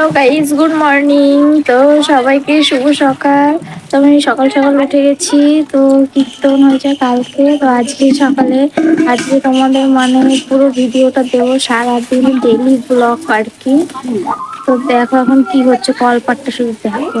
Hello guys good morning তো সবাইকে শুভ সকাল। তো আমি সকাল সকাল উঠে গেছি। তো কীর্তন হয়েছে কালকে। তো আজকে সকালে, আজকে তোমাদের মানে পুরো ভিডিওটা দেবো সারাদিন ডেলি ব্লগ আর কি। তো দেখো এখন কি হচ্ছে কলপাটটা শুধু দেখো।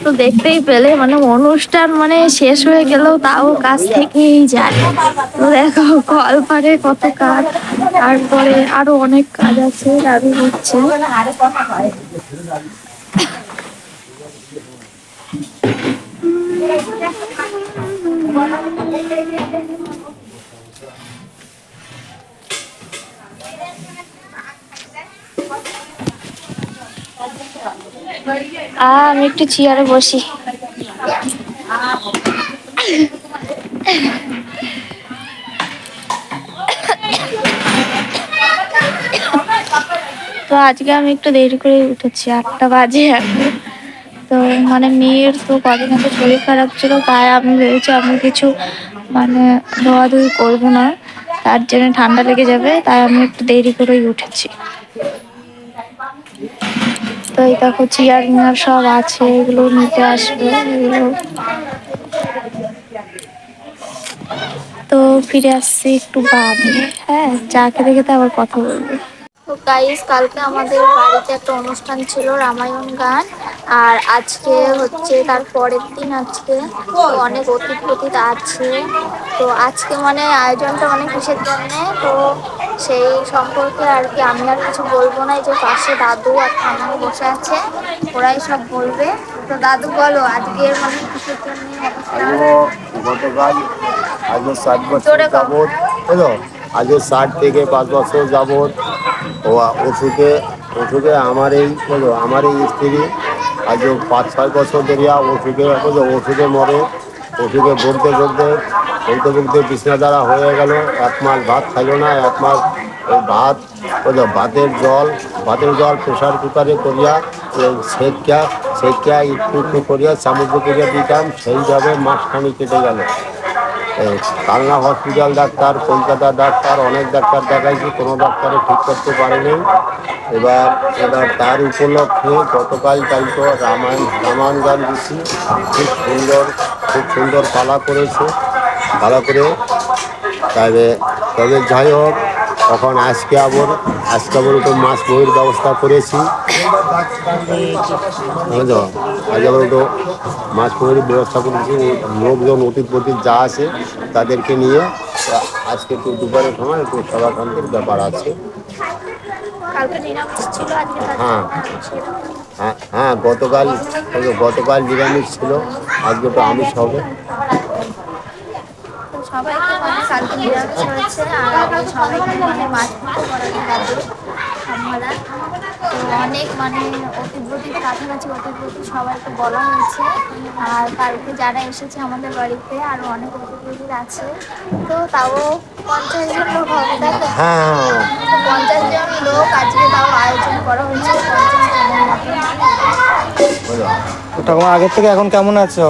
তো দেখতেই পেলে মানে অনুষ্ঠান মানে শেষ হয়ে গেলেও তাও কাজ থেকেই যায়। তো দেখো কল পারে কত কাজ তারপরে আরও অনেক কাজ আছে দাবি হচ্ছে। আ, আমি একটু চেয়ারে বসি। তো আজকে আমি একটু দেরি করে উঠেছি, আটটা বাজে। তো মানে মেয়ের তো কদিন আগে শরীর খারাপ ছিল, তাই আমি ভেবেছি আমি কিছু মানে ধোয়াধুয়ি করব না। তার জন্য ঠান্ডা লেগে যাবে, তাই আমি একটু দেরি করেই উঠেছি। তো এই দেখো চেয়ার মিয়ার সব আছে, এগুলো নিতে আসবে, এগুলো। তো ফিরে আসছি একটু বাদে হ্যাঁ চা দেখে তো আবার কথা বলব। তো গাইস কালকে আমাদের বাড়িতে একটা অনুষ্ঠান ছিল রামায়ণ গান আর আজকে হচ্ছে তার পরের দিন আজকে অনেক অতীত অতীত আছে। তো আজকে মানে আয়োজনটা অনেক কিসের জন্য তো সেই সম্পর্কে আর কি আমি আর কিছু বলব না। যে পাশে দাদু আর ঠাম্মু বসে আছে ওরাই সব বলবে। তো দাদু বলো আজকের মানে কিসের জন্য গতকাল ষাট বছর আজও ষাট থেকে পাঁচ বছর যাবৎ ওষুধে ওষুধে আমার এই আমার এই স্ত্রী আজও পাঁচ, ছয় বছর ধরিয়া ওষুধে ওষুধে মরে ওষুধে ভুগতে ভুগতে ভুগতে ভুগতে বিছনা দ্বারা হয়ে গেল। এক মাস ভাত খাইলো না, এক মাস ভাত ভাতের জল ভাতের জল প্রেশার কুকারে করিয়া সেকা সেকা একটু একটু করিয়া চামচ করিয়া দিতাম, সেইভাবে মাসখানি কেটে গেল। Kalna hospital doctor, Kolkata doctor, অনেক ডাক্তার দেখাইছি, কোনো ডাক্তারে ঠিক করতে পারেনি। এবার এবার তার উপলক্ষে গতকাল তো রামায়ণ রামায়ণ গান দিচ্ছি খুব সুন্দর খুব সুন্দর পালা করেছে ভালো করে তবে তবে যাই হোক তখন আজকে আবার আজকে আবার একটু মাছ বইয়ের ব্যবস্থা করেছি। বুঝলো আজ আবার একটু মাছ বইয়ের ব্যবস্থা করেছি। লোকজন অতীত প্রতীত যা আছে তাদেরকে নিয়ে আজকে একটু দুপুরের সময় একটু সভাকান্তের ব্যাপার আছে। হ্যাঁ। হ্যাঁ হ্যাঁ গতকাল গতকাল নিরামিষ ছিল আজকে তো আমিষ হবে। তো মানে কালকে নিরামিষ হয়েছে। আর সবাইকে মানে মাছ করানো দাদু ঠাম্মারা তো অনেক মানে অতিব্রতির কাছাকাছি অতিব্রতি সবাইকে বলা হয়েছে। আর কালকে যারা এসেছে আমাদের বাড়িতে আরও অনেক অতিব্রতির আছে। তো তাও পঞ্চাশ জন লোক হবে তাই তো? হ্যাঁ হ্যাঁ পঞ্চাশ জন লোক আজকে তাও আয়োজন করা হয়েছে পঞ্চাশ জনের মতন বুঝলো তো ঠাকুমা আগের থেকে এখন কেমন আছো?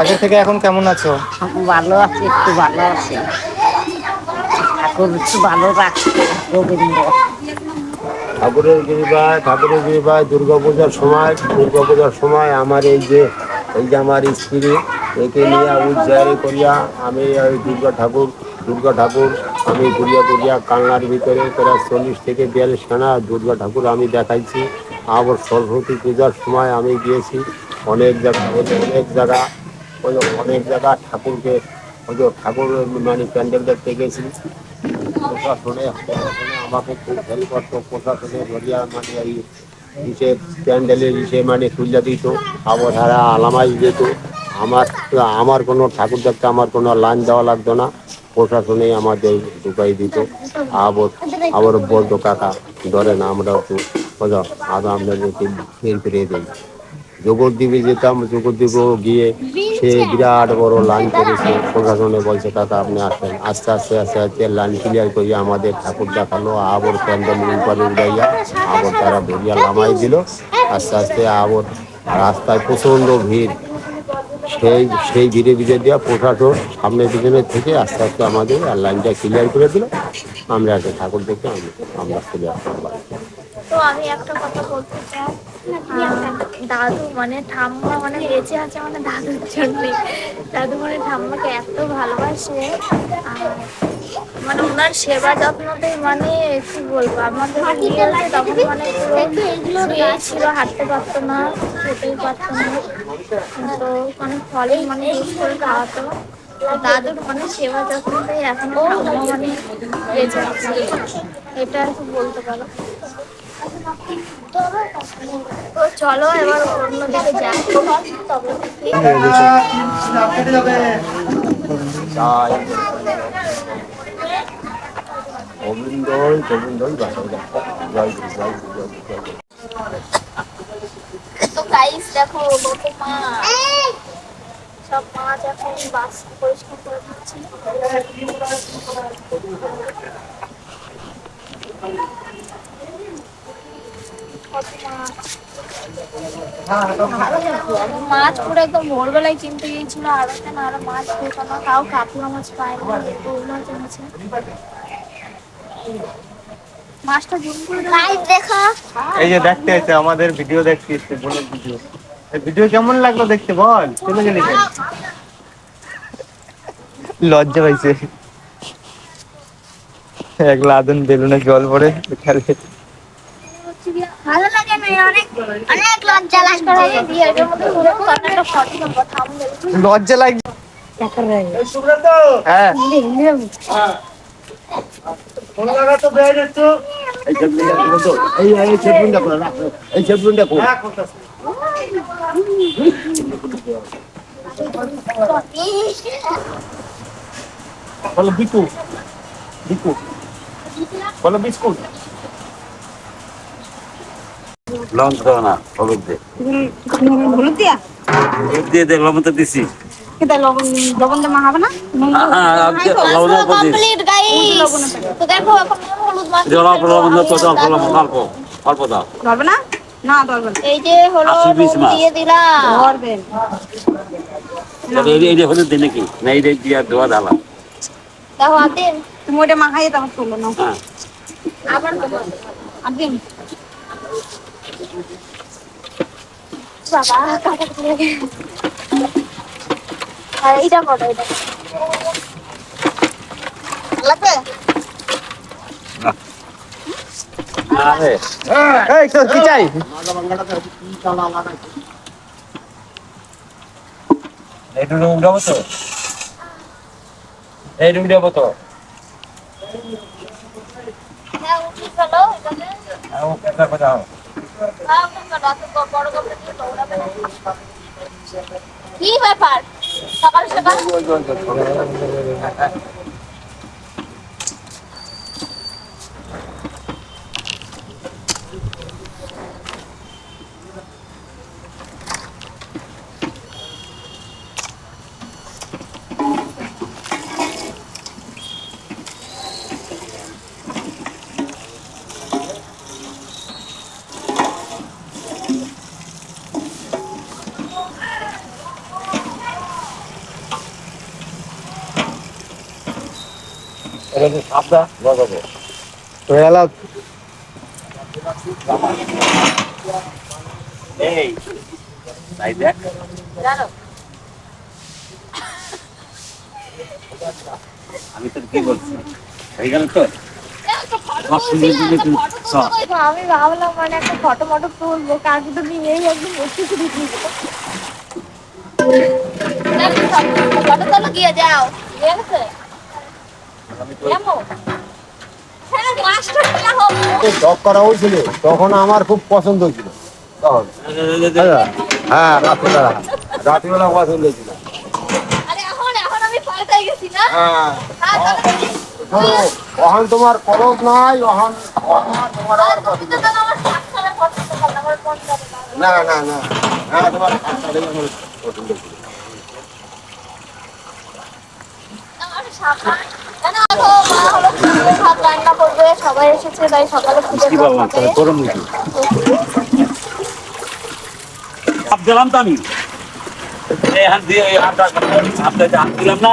আগের থেকে এখন কেমন আছো? ভালো আছি একটু ভালো আছে। ঠাকুর একটু ভালো রাখছে গোবিন্দ। ঠাকুরের কৃপায় ঠাকুরের কৃপায় দুর্গা পূজার সময় দুর্গা পূজার সময় আমার এই যে এই যে আমার স্ত্রী একে নিয়ে উজ্জারি করিয়া আমি ওই দুর্গা ঠাকুর দুর্গা ঠাকুর আমি ঘুরিয়া ঘুরিয়া কান্নার ভিতরে প্রায় চল্লিশ থেকে বিয়াল্লিশ খানা দুর্গা ঠাকুর আমি দেখাইছি। আবার সরস্বতী পূজার সময় আমি গিয়েছি। অনেক জায়গা অনেক জায়গা। ওই অনেক জায়গা ঠাকুরকে, ওই যে ঠাকুর মানে প্যান্ডেল দেখতে গেছি প্রশাসনে আমাকে খুব হেল্প করতো। প্রশাসনে ধরিয়া মানে এই ইসে প্যান্ডেলের ইসে মানে তুলে দিত আবহাওয়া আলামাই দিত। আমার আমার কোনো ঠাকুর দেখতে, আমার কোনো লাইন দেওয়া লাগতো না। প্রশাসনেই আমাদের ঢুকাই দিত। আবার আবার বলতো, কাকা, ধরেন আমরা একটু, বোঝো আগে আপনাদেরকে ফের ফিরিয়ে দিই। জগদ্বীপে যেতাম জগদ্বীপেও গিয়ে সে বিরাট বড় লাইন করেছে। প্রশাসনে বলছে, কাকা, আপনি আসেন। আস্তে আস্তে আস্তে আস্তে লাইন ক্লিয়ার করিয়া আমাদের ঠাকুর দেখাল। আবার প্যান্ডেল উপরে উড়াইয়া আবার তারা ভরিয়া লামাই দিল। আস্তে আস্তে আবার রাস্তায় প্রচণ্ড ভিড়। সেই সেই ভিড়ে ভিড়ে দেওয়া প্রশাসন সামনে পিছনে থেকে আস্তে আস্তে আমাদের আর লাইনটা ক্লিয়ার করে দিল। আমরা একটা ঠাকুর দেখে, আমরা চলে আসলাম আমি একটা কথা বলতে চাই। দাদু মানে ঠাম্মা মানে বেঁচে আছে মানে দাদুর জন্যই দাদু মানে ঠাম্মাকে এত ভালোবাসে। মানে ওনার সেবা যত্নতে মানে কি বলব, আমাদের তখন মানে শুয়েই ছিল, হাঁটতে পারতো না, খেতেই পারতো না। তো মানে ফলে মানে ইউজ করে খাওয়াতো। দাদুর মানে সেবা যত্নতেই এখনও ঠাম্মা মানে বেঁচে আছে। এটা আর কি বলতে পারো। তো চলো এবার অন্যদিকে যাই। তবে ঠিক জয় গোবিন্দ গোবিন্দ জয় গুরু, দেখো কত মাছ সব মাছ এখন পরিষ্কার করে দিচ্ছি। মাছ মাছ পুরো একদম ভোরবেলায় কিনতে গিয়েছিল আর মাছ পেতো না তাও কাতলা মাছ পায়নি রুই মাছ এনেছে। মাছটা জুম করে দেখো। এই যে দেখতে এসে আমাদের ভিডিও দেখতে বোনের ভিডিও। ভিডিও কেমন লাগল দেখতে বল? চলে গেলি লজ্জা পাইছে। এক লাদন বেলুনে জল পড়ে খেলে ভালো লাগে না, অনেক অনেক লজ্জা লাগে এর মধ্যে পুরো থামলে লজ্জা লাগছে হ্যাঁ এই। এই এই। বলো বিকু বিকু বলো বিস্কুট লঞ্চ দাও না হলুদ দিয়ে। হলুদ দিয়া হলুদ দিয়ে দিয়ে লবণ তো দিছি। লবণ লবণ না? হ্যাঁ অল্প অল্প দাও লবণ দাও। ধরবে না? না ধরবে এই যে হলো। দিয়ে দিলাম। ধরবেন এই যে হলুদ নাকি? না এই দিয়ে ধোয়া ডালা দেখো আদিন তুমি ওটা মাখাইয়ে তখন তুলো না হ্যাঁ। আবার দেবো। বাবা করো এটা লাগবে? এই তোর কি চাই? এই দুটো উঠাবো তো। এই দুটো উঠাবো তো। হ্যাঁ কি ব্যাপার? সকাল সকাল এটা যে সাপদা বসাবো হয়ে গেল এই তাই দেখ জানো আমি তোর কি বলছি? হয়ে গেল তো? আমার সুন্দর দিকে তুই চল। আমি ভাবলাম মানে একটা ফটো মটো তুলবো কাকে তো নিয়েই একদম বসে শুধু ফটো তোলো গিয়ে যাও। ঠিক আছে? যাব হ্যাঁ করা হয়েছিল তখন আমার খুব পছন্দ ছিল তখন। হ্যাঁ রাত্রিবেলা। রাত্রিবেলা পছন্দ ছিল আরে এখন এখন আমি পাল্টাই গেছি না? হ্যাঁ। হ্যাঁ অহন তোমার খরচ নাই অহন অহন তোমার। না না। না না তোমার পছন্দ। ভাত রান্না করবে সবাই এসেছে তাই সকালে গরম হাত দিলাম তো আমি। এই হাত দিয়ে হাত দিলাম না।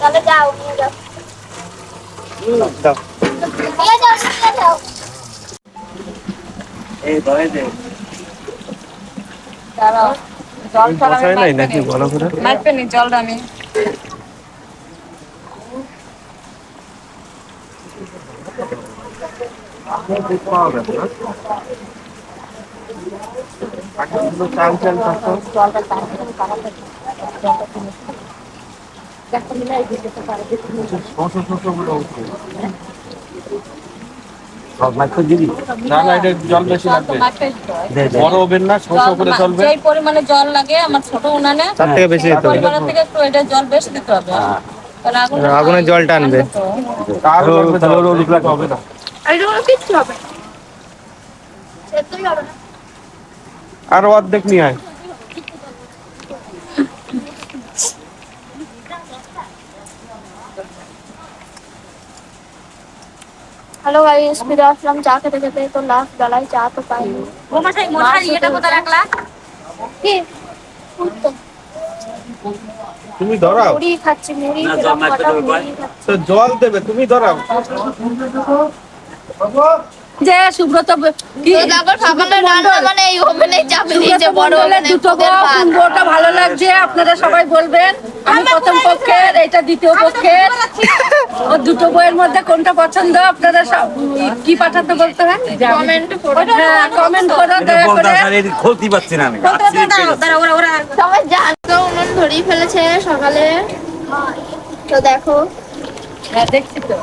তাহলে যাও নিয়ে যাও। নিয়ে যাও করে মাইপে নি জলটা আমি চাল চাল থাকতো সব মাইক দিবি না না এটা জল বেশি লাগবে দে দে বড় ওভেন না ছশো করে চলবে যেই পরিমাণে জল লাগে আমার ছোট উনানে তার থেকে বেশি দিতে হবে পরিমাণের থেকে একটু এটা জল বেশি দিতে হবে তাহলে জল টানবে লাগবে হবে না। আর এগুলো কিচ্ছু হবে না। সেদ্ধই হবে না। আর অর্ধেক নিয়ে আয়। হ্যালো গাইস ফিরে আসলাম চা খেতে খেতে। তো লাস্ট বেলায় চা তো পাইনি। মশাই মশাই এটা কোথায় রাখলা? কি? তুমি ধরাও। মুড়ি খাচ্ছি মুড়ি জল দেবে তুমি ধরাও। যে সুব্রত কি? সকালে মানে এই ওভেনে চাপে বড় দুটো কোনটা ভালো লাগছে আপনারা সবাই বলবেন। আমি প্রথম পক্ষের এটা দ্বিতীয় পক্ষের। ও দুটো বইয়ের মধ্যে কোনটা পছন্দ আপনারা সব কি পাঠাতে বলতে হয়? কমেন্ট করে হ্যাঁ কমেন্ট করো দয়া করে। আসলে খুলতে না আমি। হাত slip সবাই জানতো উনুন ধরিয়ে ফেলেছে সকালে। তো দেখো। হ্যাঁ দেখছি তো।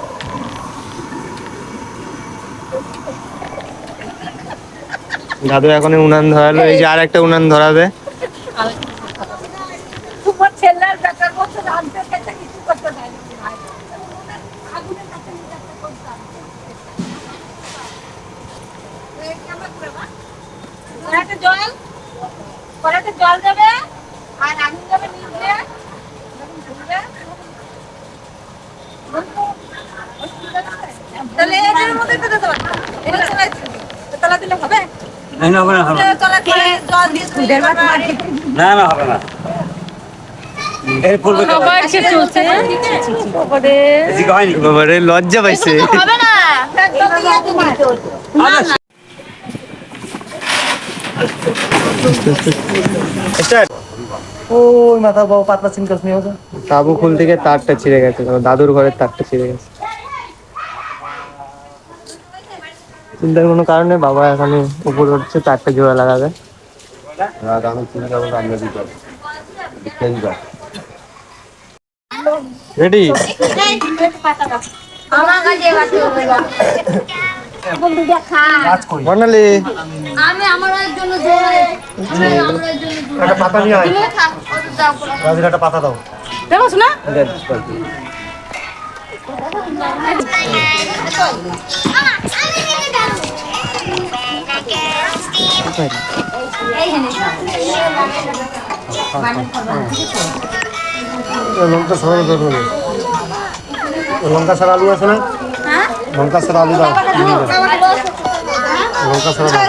দাদু এখন উনান ধরালো এই যে আর একটা উনান ধরাবে তোমার ছেলের বেকার বছর রাঁধতে খেতে কিছু করতে দেয় না। আগুনের কাছে নিয়ে যাচ্ছে করতাম। এই কেমন করে মা? কড়াইতে জল কড়াইতে জল দেবে আর আগুন দেবে নিচে যখন ঢুকবে, তাহলে এটার মধ্যে তো দিতে পারবে। এটা তলায় দিবে। তো তলা দিলে হবে? এই না, হবে না, না। না না হবে না। এর পূর্বে বাবারে। লজ্জা পাইছে। হবে না। ওই মাথা বাবু পাতলা সিনকাস নিয়ে তাবু খুল থেকে তারটা ছিঁড়ে গেছে। দাদুর ঘরের তারটা ছিঁড়ে গেছে। চিন্তার কোনো কারণে বাবা এখানে উপরে উঠছে চারটে জোড়া লাগাবে। রেডি আমি আমার জন্য আমি জন্য একটা পাতা নিয়ে আয়। রাজুর একটা পাতা দাও। দেখো না লঙ্কা দরকার নেই লঙ্কা ছাড়া আলু আছে না? লঙ্কা ছাড়া আলু দাও। লঙ্কা ছাড়া দাও।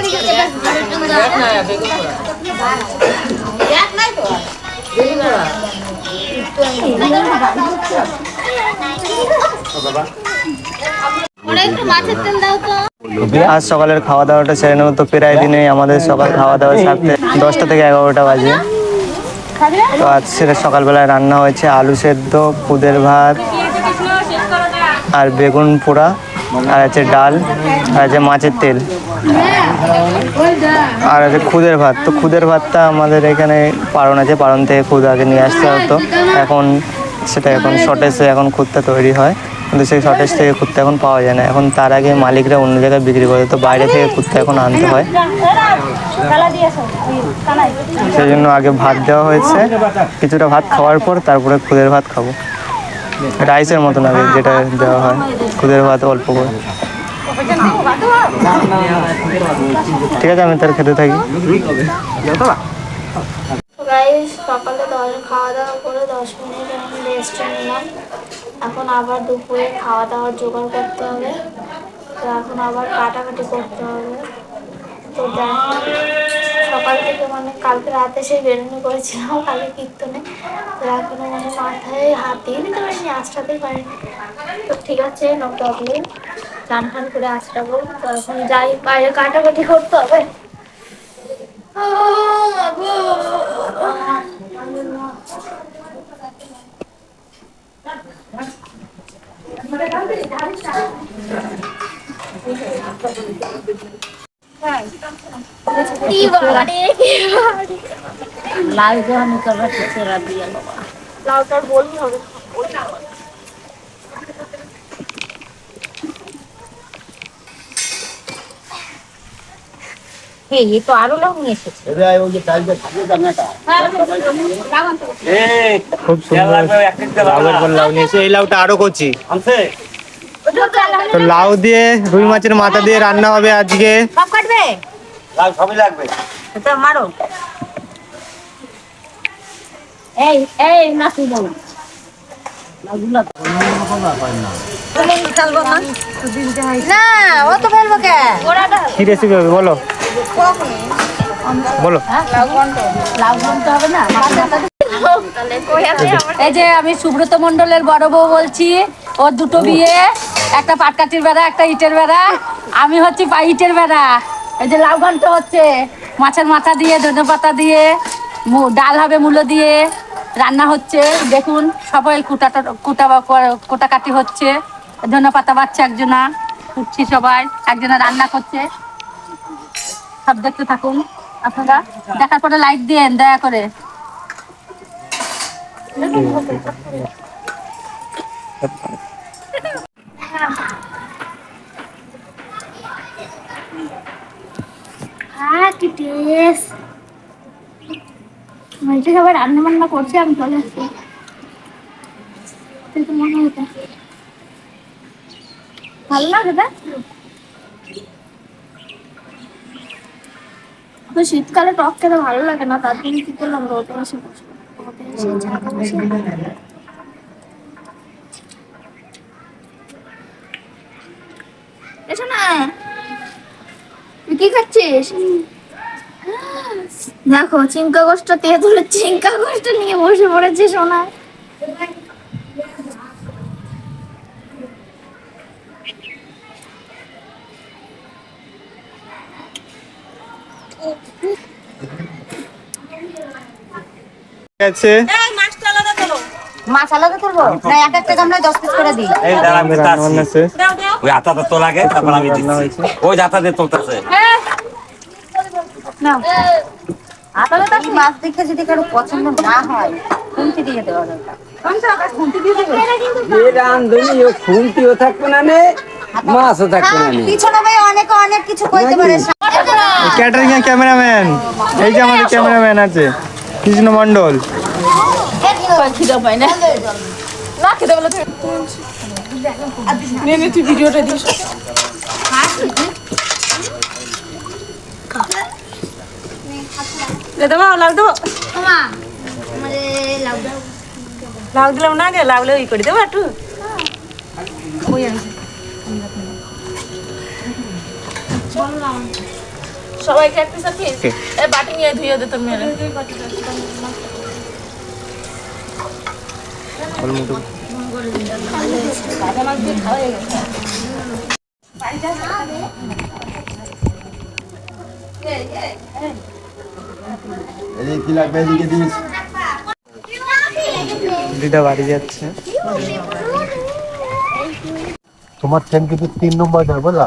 মাছের তেল দাও তো। আজ সকালের খাওয়া দাওয়াটা সেরে নেব তো, প্রায় দিনে আমাদের সকাল খাওয়া দাওয়া সারতে। দশটা থেকে এগারোটা বাজে। তো আজ সেটা সকালবেলায় রান্না হয়েছে আলু সেদ্ধ খুদের ভাত, আর বেগুন পোড়া, আর আছে ডাল, আর আছে মাছের তেল। আর আছে খুদের ভাত। তো খুদের ভাতটা আমাদের এখানে পারণ আছে, পারণ থেকে খুদ আগে নিয়ে আসতে হতো। এখন সেটা এখন শর্টেজে এখন খুদটা তৈরি হয়। কিন্তু সেই শর্টেজ থেকে কুত্তা এখন পাওয়া যায় না। এখন তার আগে মালিকরা অন্য জায়গায় বিক্রি করে, তো বাইরে থেকে কুত্তা এখন আনতে হয়। সেই জন্য আগে ভাত দেওয়া হয়েছে, কিছুটা ভাত খাওয়ার পর তারপরে খুদের ভাত খাব। রাইসের মতন আগে যেটা দেওয়া হয়, খুদের ভাত অল্প করে। ঠিক আছে, আমি তার খেতে থাকি। সকালে খাওয়া দাওয়া করে দশ মিনিট রেস্ট নিলাম। এখন আবার দুপুরে খাওয়া দাওয়ার জোগাড় করতে হবে। তো এখন আবার কাটাকাটি করতে হবে। তো সকাল থেকে মানে কালকে রাতে সেই বেরোনি করেছিলাম কালকে কীর্তনে। তো এখনও মানে মাথায় হাত দিয়ে দিতে পারিনি আঁচড়াতেই পারিনি। তো ঠিক আছে নো প্রবলেম চান ফান করে আঁচড়াবো। তো এখন যাই বাইরে কাটাকাটি করতে হবে। লাল যখন করবে সেরা দিয়ে নেব লাউটার বলতে হবে এই এ তো আরও লোক নিয়ে এসেছে ওই যে টাইলটা থাকে জানাটা খুব সুন্দর। লাউয়ের পর লাউ নিয়েছে এই লাউটা আরও কচি। তো লাউ দিয়ে রুই মাছের মাথা দিয়ে রান্না হবে আজকে। সব কাটবে? সবই লাগবে। এটা মারো। এই এই নাচি বল। না ও তো ফেলব কে? কি রেসিপি হবে বলো। বলো। লাউ ঘন্ট হবে না এই যে আমি সুব্রত মন্ডলের বড় বউ বলছি ওর দুটো বিয়ে একটা পাটকাঠির বেড়া একটা ইটের বেড়া। আমি হচ্ছি পা ইটের বেড়া। এই যে লাউ ঘন্ট হচ্ছে মাছের মাথা দিয়ে ধনে পাতা দিয়ে ডাল হবে মূলো দিয়ে রান্না হচ্ছে। দেখুন সবাই কুটাটা কুটা বা ক- কোটাকাটি হচ্ছে। ধনে পাতা বাচ্চা একজনা কুটছি সবাই একজনা রান্না করছে। সব দেখতে থাকুন আপনারা। দেখার পরে লাইক দিয়েন, দয়া করে। হ্যাঁ সবাই রান্না বান্না করছে, আমি চলে আসছি। মনে হতো ভালো না খেতে? শীতকালে টক খেতে ভালো লাগে না, তার জন্য কি করলাম? রোদে রোদে এসে না। তুই কি খাচ্ছিস? দেখো চিঙ্কা গোষ্ঠটা তেঁতুলে চিঙ্কা গোষ্ঠ নিয়ে বসে পড়েছে সোনা। আছে মাছ আলাদা করব? না এক একটা গামলায় দশ পিস করে দিই। এই দাঁড়া আমি রান্না বান্না দিতাছি। শেষ ওই আটাটা তো লাগে তারপর আমি দিচ্ছি। ওই আটা দিয়ে তোলতেছে। আসলে তো মাছ দেখতে যদি কারও পছন্দ না হয় খুন্তি দিয়ে দেওয়া দরকার। খুনতিও থাকবে না নে মাছও থাকবে না পিছনে ভাই অনেকে অনেক কিছু কইতে পারে। ক্যাটারিং এর ক্যামেরাম্যান এই যে আমাদের ক্যামেরাম্যান আছে। কৃষ্ণ মন্ডল লাউ দিলাম না গে লাউলে ই করে দেবো একটু সবাইকে এক পিস পিস এই বাটি নিয়ে ধুয়ে দে তোর দিদা বাড়ি যাচ্ছে। তোমার ট্রেন কিন্তু তিন নম্বর যায় বুঝলা?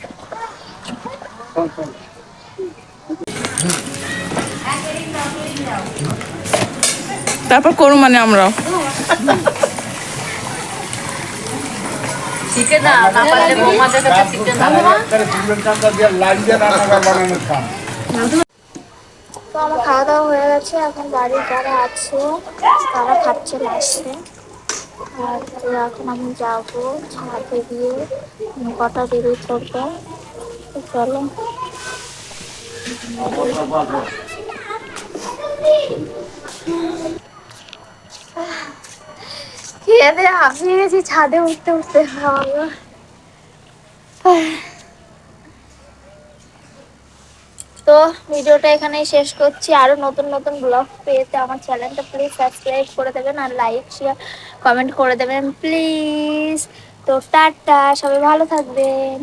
তারপর করু মানে আমরা শিখে না না পারলে বৌমাদের কাছে শিখে না তো আমার খাওয়া দাওয়া হয়ে গেছে এখন বাড়ি যারা আছে তারা খাচ্ছে আর তো এখন আমি যাব ছাদে কটা দেরি করব খেয়ে হাঁপিয়ে গেছি ছাদে উঠতে উঠতে তো ভিডিওটা এখানেই শেষ করছি। আরও নতুন নতুন ব্লগ পেতে আমার চ্যানেলটা প্লিজ সাবস্ক্রাইব করে দেবেন আর লাইক শেয়ার কমেন্ট করে দেবেন প্লিজ তো টাটা, সবাই ভালো থাকবেন।